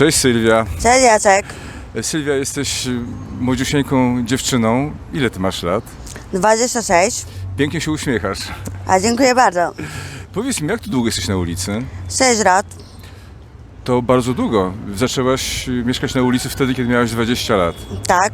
Cześć Sylwia. Cześć Jacek. Sylwia, jesteś y, młodziusieńką dziewczyną. Ile ty masz lat? 26. Pięknie się uśmiechasz. A dziękuję bardzo. Powiedz mi, jak tu długo jesteś na ulicy? 6 lat. To bardzo długo. Zaczęłaś y, mieszkać na ulicy wtedy, kiedy miałaś 20 lat. Tak.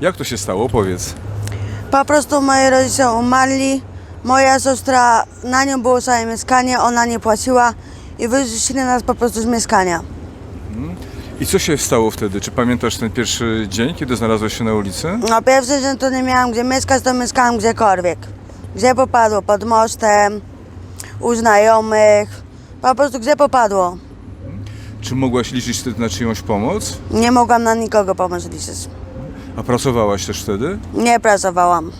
Jak to się stało? Powiedz. Po prostu moi rodzice umarli. Moja siostra, na nią było całe mieszkanie, ona nie płaciła i wyrzucili nas po prostu z mieszkania. I co się stało wtedy? Czy pamiętasz ten pierwszy dzień, kiedy znalazłaś się na ulicy? No pierwszy dzień to nie miałam gdzie mieszkać, to mieszkałam gdziekolwiek. Gdzie popadło? Pod mostem, u znajomych. Po prostu gdzie popadło. Czy mogłaś liczyć wtedy na czyjąś pomoc? Nie mogłam na nikogo pomóc liczyć. A pracowałaś też wtedy? Nie pracowałam.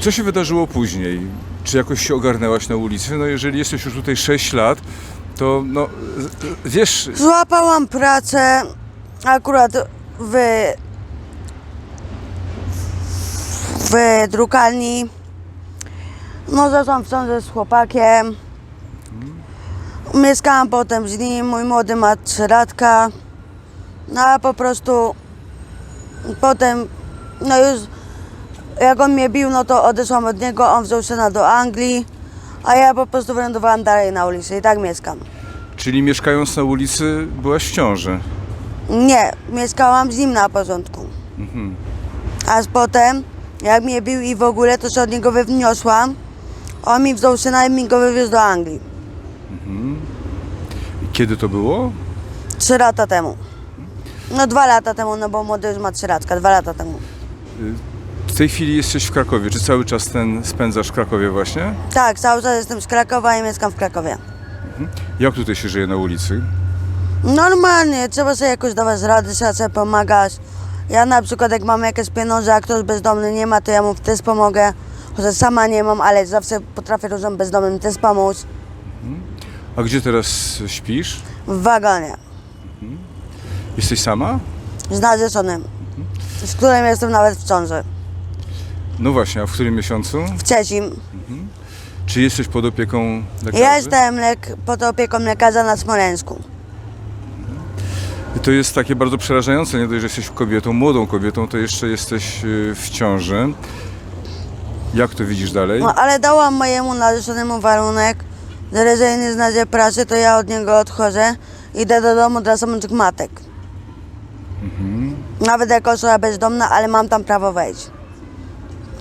Co się wydarzyło później? Czy jakoś się ogarnęłaś na ulicy? No jeżeli jesteś już tutaj 6 lat, to no wiesz, Złapałam pracę akurat w, w drukalni. No w sądzie z chłopakiem. Mieszkałam potem z nim, mój młody ma trzylatka. No a po prostu potem, no już jak on mnie bił, no to odeszłam od niego, on wziął syna do Anglii, a ja po prostu wylądowałam dalej na ulicy i tak mieszkam. Czyli mieszkając na ulicy byłaś w ciąży. Nie, mieszkałam z nim na początku. Aż potem, jak mnie bił i w ogóle, to się od niego wywniosłam. On mi wziął syna i mi go wywiózł do Anglii. I Kiedy to było? Trzy lata temu. No dwa lata temu, no bo młody już ma trzy latka, dwa lata temu. W tej chwili jesteś w Krakowie. Czy cały czas ten spędzasz w Krakowie właśnie? Tak, cały czas jestem z Krakowa i mieszkam w Krakowie. Jak tutaj się żyje na ulicy? Normalnie, trzeba sobie jakoś dawać rady, trzeba sobie pomagać. Ja na przykład jak mam jakieś pieniądze, a ktoś bezdomny nie ma, to ja mu też pomogę. Chociaż sama nie mam, ale zawsze potrafię ludziom bezdomnym też pomóc. A gdzie teraz śpisz? W wagonie. Jesteś sama? z narzeczonym, z którym jestem nawet w ciąży. No właśnie, a w którym miesiącu? W trzecim. Czy jesteś pod opieką lekarzy? Ja jestem lek- pod opieką lekarza na Smoleńsku. I To jest takie bardzo przerażające, nie dość, że jesteś kobietą, młodą kobietą, to jeszcze jesteś y, w ciąży. Jak to widzisz dalej? No, ale dałam mojemu narzeczonemu warunek, że jeżeli nie znajdzie pracy, to ja od niego odchodzę. Idę do domu dla samotnych matek. Nawet jako osoba bezdomna, ale mam tam prawo wejść.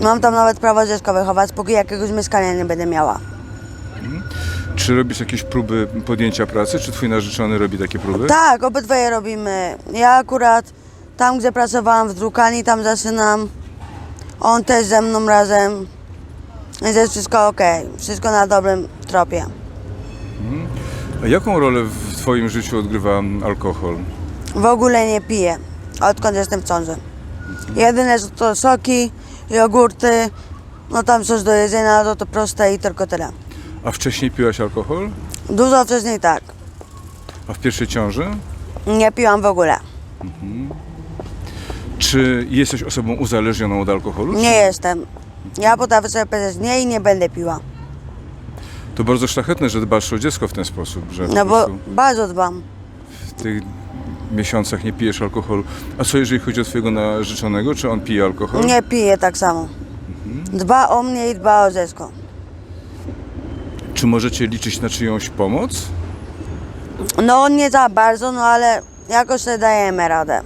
Mam tam nawet prawo dziecko wychować, póki jakiegoś mieszkania nie będę miała. Czy robisz jakieś próby podjęcia pracy? Czy twój narzeczony robi takie próby? Tak, obydwoje robimy. Ja akurat tam, gdzie pracowałam w drukarni, tam zaczynam. On też ze mną razem. Więc jest wszystko ok, wszystko na dobrym tropie. A jaką rolę w twoim życiu odgrywa alkohol? W ogóle nie piję, odkąd jestem w ciąży. Jedyne to soki, jogurty, no tam coś do jedzenia, no to, proste i tylko tyle. A wcześniej piłaś alkohol? Dużo wcześniej tak, A w pierwszej ciąży? nie piłam w ogóle. Czy jesteś osobą uzależnioną od alkoholu? Nie jestem. Ja potrafię sobie powiedzieć nie i nie będę piła. To bardzo szlachetne, że dbasz o dziecko w ten sposób, że No bo prostu bardzo dbam. w tych miesiącach nie pijesz alkoholu. A co jeżeli chodzi o twojego narzeczonego? Czy on pije alkohol? Nie piję tak samo. Dba o mnie i dba o dziecko. Czy możecie liczyć na czyjąś pomoc? No nie za bardzo, no ale jakoś sobie dajemy radę.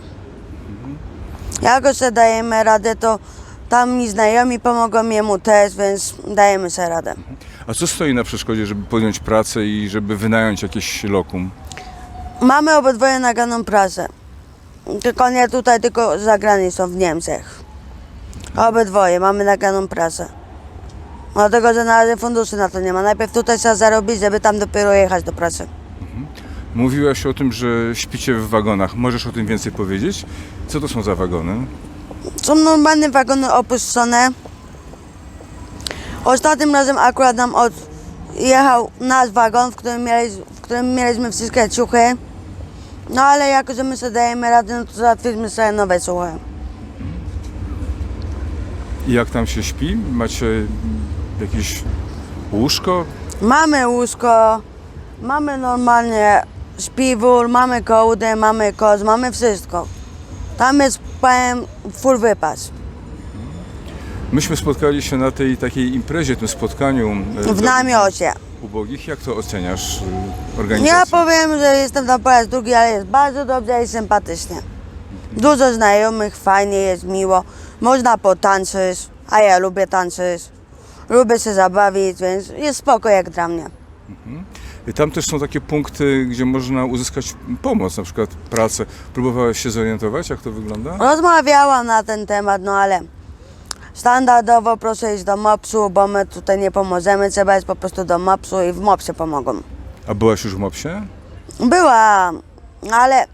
Jakoś sobie dajemy radę, to tam mi znajomi pomogą jemu też, więc dajemy sobie radę. A co stoi na przeszkodzie, żeby podjąć pracę i żeby wynająć jakieś lokum? Mamy obydwoje naganą pracę. Tylko nie tutaj, tylko za granicą, w Niemczech. Obydwoje mamy naganą pracę. Dlatego, że na razie funduszy na to nie ma. Najpierw tutaj trzeba zarobić, żeby tam dopiero jechać do pracy. Mówiłaś o tym, że śpicie w wagonach. Możesz o tym więcej powiedzieć? Co to są za wagony? Są normalne wagony opuszczone. Ostatnim razem akurat nam odjechał nasz wagon, w którym, mieli, w którym mieliśmy wszystkie ciuchy. No ale jako, że my sobie dajemy radę, no to załatwiliśmy sobie nowe ciuchy. I jak tam się śpi? Macie jakieś łóżko? Mamy łóżko, mamy normalnie śpiwór, mamy kołdę, mamy koc, mamy wszystko. Tam jest, powiem, full wypas. Myśmy spotkali się na tej takiej imprezie, tym spotkaniu e, W namiocie. ubogich. Jak to oceniasz e, organizację? Ja powiem, że jestem tam po raz drugi, ale jest bardzo dobrze i sympatycznie. Dużo znajomych, fajnie jest, miło. Można potańczyć, a ja lubię tańczyć. Lubię się zabawić, więc jest spoko jak dla mnie. I Tam też są takie punkty, gdzie można uzyskać pomoc, na przykład pracę. Próbowałeś się zorientować, jak to wygląda? Rozmawiałam na ten temat, no ale standardowo proszę iść do MOPS-u, bo my tutaj nie pomożemy. Trzeba iść po prostu do MOPS-u i w MOPS-ie pomogą. A byłaś już w MOPS-ie? Byłam, ale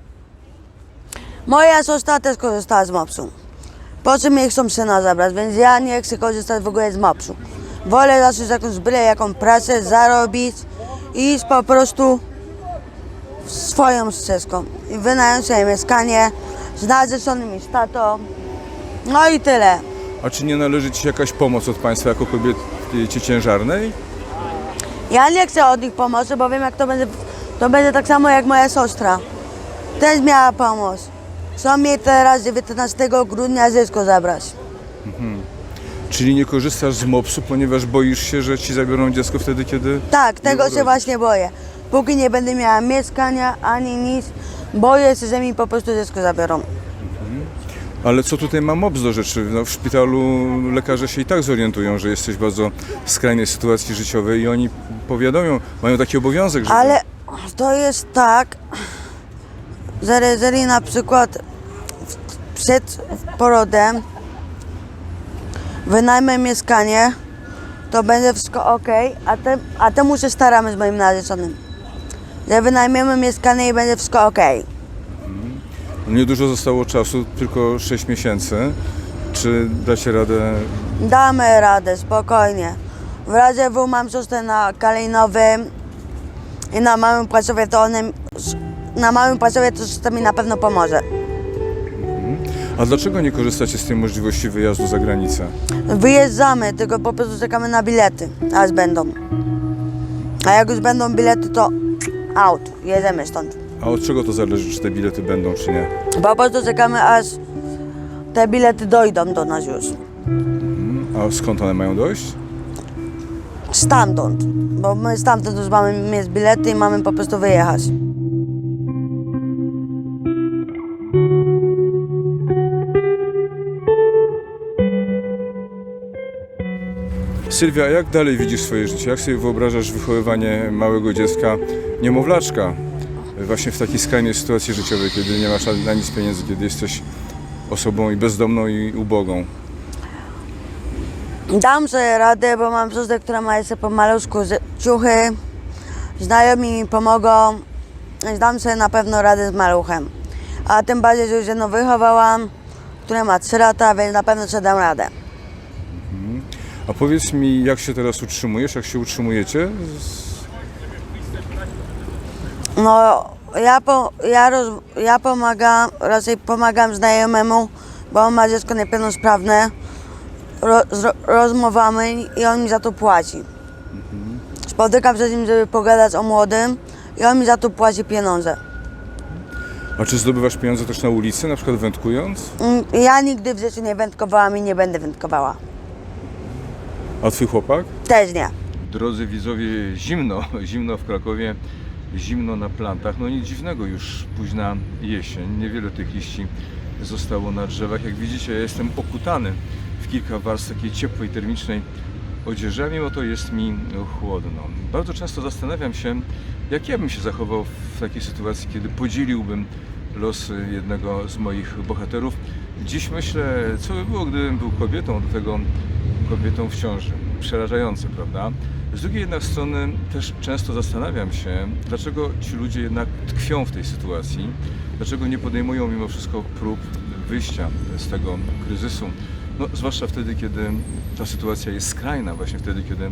moja siostra też korzystała z MOPS-u. Po czym jej chcą syna zabrać, więc ja nie chcę korzystać w ogóle z MOPS-u. Wolę zacząć jakąś byle jaką pracę, zarobić i iść po prostu swoją ścieżką. I wynająć sobie mieszkanie z narzeczonymi z tatą. No i tyle. A czy nie należy Ci jakaś pomoc od państwa jako kobiety ciężarnej? Ja nie chcę od nich pomocy, bo wiem jak to będzie. To będzie tak samo jak moja siostra. Też miała pomoc. Chcą mnie teraz 19 grudnia dziecko zabrać. Czyli nie korzystasz z MOPS-u, ponieważ boisz się, że Ci zabiorą dziecko wtedy, kiedy... Tak, tego urodzisz. się właśnie boję. Póki nie będę miała mieszkania ani nic, boję się, że mi po prostu dziecko zabiorą. Ale co tutaj ma MOPS do rzeczy? No, w szpitalu lekarze się i tak zorientują, że jesteś w bardzo skrajnej sytuacji życiowej i oni powiadomią, mają taki obowiązek, żeby... Ale to jest tak, że jeżeli na przykład przed porodem wynajmę mieszkanie, to będzie wszystko ok, a, te, a temu się staramy z moim narzeczonym. Że wynajmiemy mieszkanie i będzie wszystko ok. Niedużo zostało czasu, tylko 6 miesięcy. Czy dacie radę? Damy radę, spokojnie. W razie W mam siostrę na Kalinowym i na małym Płaczowie, to na małym Płaczowie to siostra mi na pewno pomoże. A dlaczego nie korzystacie z tej możliwości wyjazdu za granicę? Wyjeżdżamy, tylko po prostu czekamy na bilety, aż będą. A jak już będą bilety, to out, jedziemy stąd. A od czego to zależy, czy te bilety będą, czy nie? Po prostu czekamy, aż te bilety dojdą do nas już. A skąd one mają dojść? Stamtąd, bo my stamtąd już mamy mieć bilety i mamy po prostu wyjechać. Sylwia, jak dalej widzisz swoje życie? Jak sobie wyobrażasz wychowywanie małego dziecka, niemowlaczka, właśnie w takiej skrajnej sytuacji życiowej, kiedy nie masz na nic pieniędzy, kiedy jesteś osobą i bezdomną i ubogą? Dam sobie radę, bo mam siostrę, która ma jeszcze po maluszku ciuchy. Znajomi mi pomogą. Dam sobie na pewno radę z maluchem. A tym bardziej, że już jedno wychowałam, które ma 3 lata, więc na pewno sobie dam radę. A powiedz mi, jak się teraz utrzymujesz, jak się utrzymujecie? Z- No, ja, po, ja, roz, ja pomagam, raczej pomagam znajomemu, bo on ma dziecko niepełnosprawne. Ro, rozmawiamy i on mi za to płaci. Spotykam się z nim, żeby pogadać o młodym i on mi za to płaci pieniądze. A czy zdobywasz pieniądze też na ulicy, na przykład wędkując? Mm, Ja nigdy w życiu nie wędkowałam i nie będę wędkowała. A twój chłopak? Też nie. Drodzy widzowie, zimno, zimno w Krakowie, zimno na plantach. No nic dziwnego, już późna jesień, niewiele tych liści zostało na drzewach. Jak widzicie, ja jestem okutany w kilka warstw takiej ciepłej, termicznej odzieży, a mimo to jest mi chłodno. Bardzo często zastanawiam się, jak ja bym się zachował w takiej sytuacji, kiedy podzieliłbym losy jednego z moich bohaterów. Dziś myślę, co by było, gdybym był kobietą, do tego kobietą w ciąży. Przerażające, prawda? Z drugiej jednak strony też często zastanawiam się, dlaczego ci ludzie jednak tkwią w tej sytuacji, dlaczego nie podejmują mimo wszystko prób wyjścia z tego kryzysu. No, zwłaszcza wtedy, kiedy ta sytuacja jest skrajna, właśnie wtedy, kiedy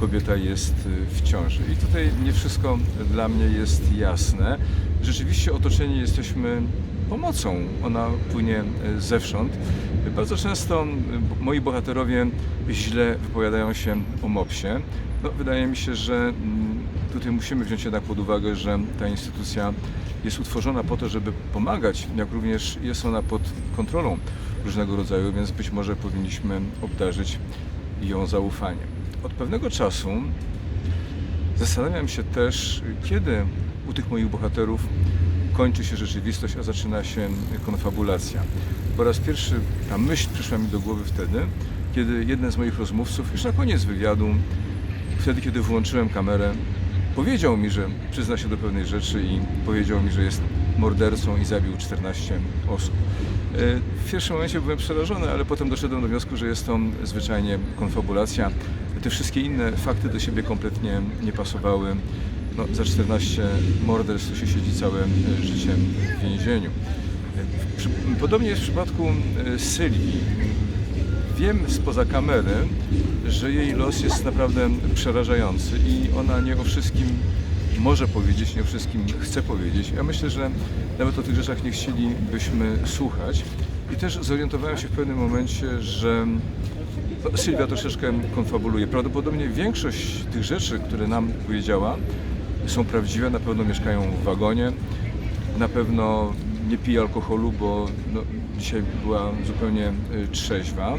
kobieta jest y, w ciąży. I tutaj nie wszystko dla mnie jest jasne. Rzeczywiście otoczeni jesteśmy pomocą. Ona płynie e, zewsząd. Bardzo często b- moi bohaterowie źle wypowiadają się o MOPS-ie. No, wydaje mi się, że mm, tutaj musimy wziąć jednak pod uwagę, że ta instytucja jest utworzona po to, żeby pomagać, jak również jest ona pod kontrolą różnego rodzaju, więc być może powinniśmy obdarzyć ją zaufaniem. Od pewnego czasu zastanawiam się też, kiedy u tych moich bohaterów kończy się rzeczywistość, a zaczyna się konfabulacja. Po raz pierwszy ta myśl przyszła mi do głowy wtedy, kiedy jeden z moich rozmówców, już na koniec wywiadu, wtedy kiedy włączyłem kamerę, powiedział mi, że przyzna się do pewnej rzeczy i powiedział mi, że jest mordercą i zabił 14 osób. E, W pierwszym momencie byłem przerażony, ale potem doszedłem do wniosku, że jest to zwyczajnie konfabulacja. Te wszystkie inne fakty do siebie kompletnie nie pasowały. No, za 14 morderstw się siedzi całe życie w więzieniu. E, Podobnie jest w przypadku e, Sylwii. Wiem spoza kamery, że jej los jest naprawdę przerażający i ona nie o wszystkim może powiedzieć, nie o wszystkim chce powiedzieć. Ja myślę, że nawet o tych rzeczach nie chcielibyśmy słuchać. I też zorientowałem się w pewnym momencie, że Sylwia troszeczkę konfabuluje. Prawdopodobnie większość tych rzeczy, które nam powiedziała, są prawdziwe. Na pewno mieszkają w wagonie, na pewno nie pije alkoholu, bo no, dzisiaj była zupełnie y, trzeźwa.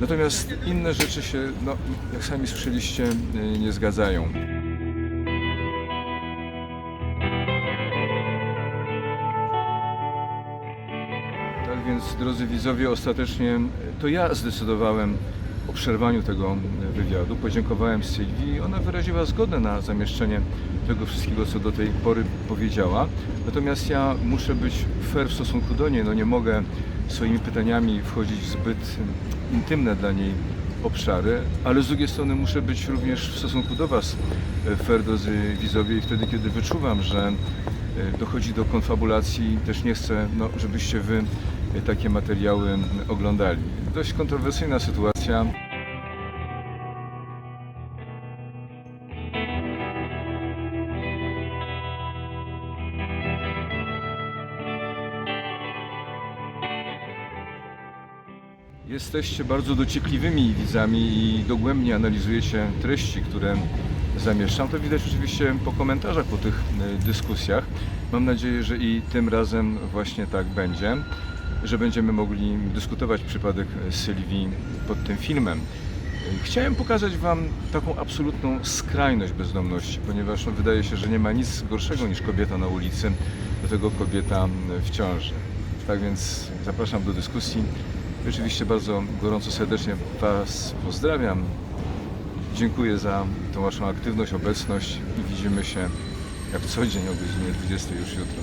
Natomiast inne rzeczy się, no, jak sami słyszeliście, y, nie zgadzają. Tak więc, drodzy widzowie, ostatecznie to ja zdecydowałem o przerwaniu tego wywiadu. Podziękowałem Sylwii i ona wyraziła zgodę na zamieszczenie tego wszystkiego, co do tej pory powiedziała. Natomiast ja muszę być fair w stosunku do niej. No nie mogę swoimi pytaniami wchodzić w zbyt intymne dla niej obszary, ale z drugiej strony muszę być również w stosunku do Was fair, drodzy widzowie, i wtedy, kiedy wyczuwam, że e, dochodzi do konfabulacji, też nie chcę, no, żebyście Wy e, takie materiały oglądali. Dość kontrowersyjna sytuacja. Jesteście bardzo dociekliwymi widzami i dogłębnie analizujecie treści, które zamieszczam. To widać oczywiście po komentarzach, po tych y, dyskusjach. Mam nadzieję, że i tym razem właśnie tak będzie, że będziemy mogli dyskutować przypadek Sylwii pod tym filmem. Y, Chciałem pokazać Wam taką absolutną skrajność bezdomności, ponieważ no, wydaje się, że nie ma nic gorszego niż kobieta na ulicy, do tego kobieta w ciąży. Tak więc zapraszam do dyskusji. Oczywiście bardzo gorąco serdecznie Was pozdrawiam. Dziękuję za tą Waszą aktywność, obecność i widzimy się jak co dzień o godzinie 20 już jutro.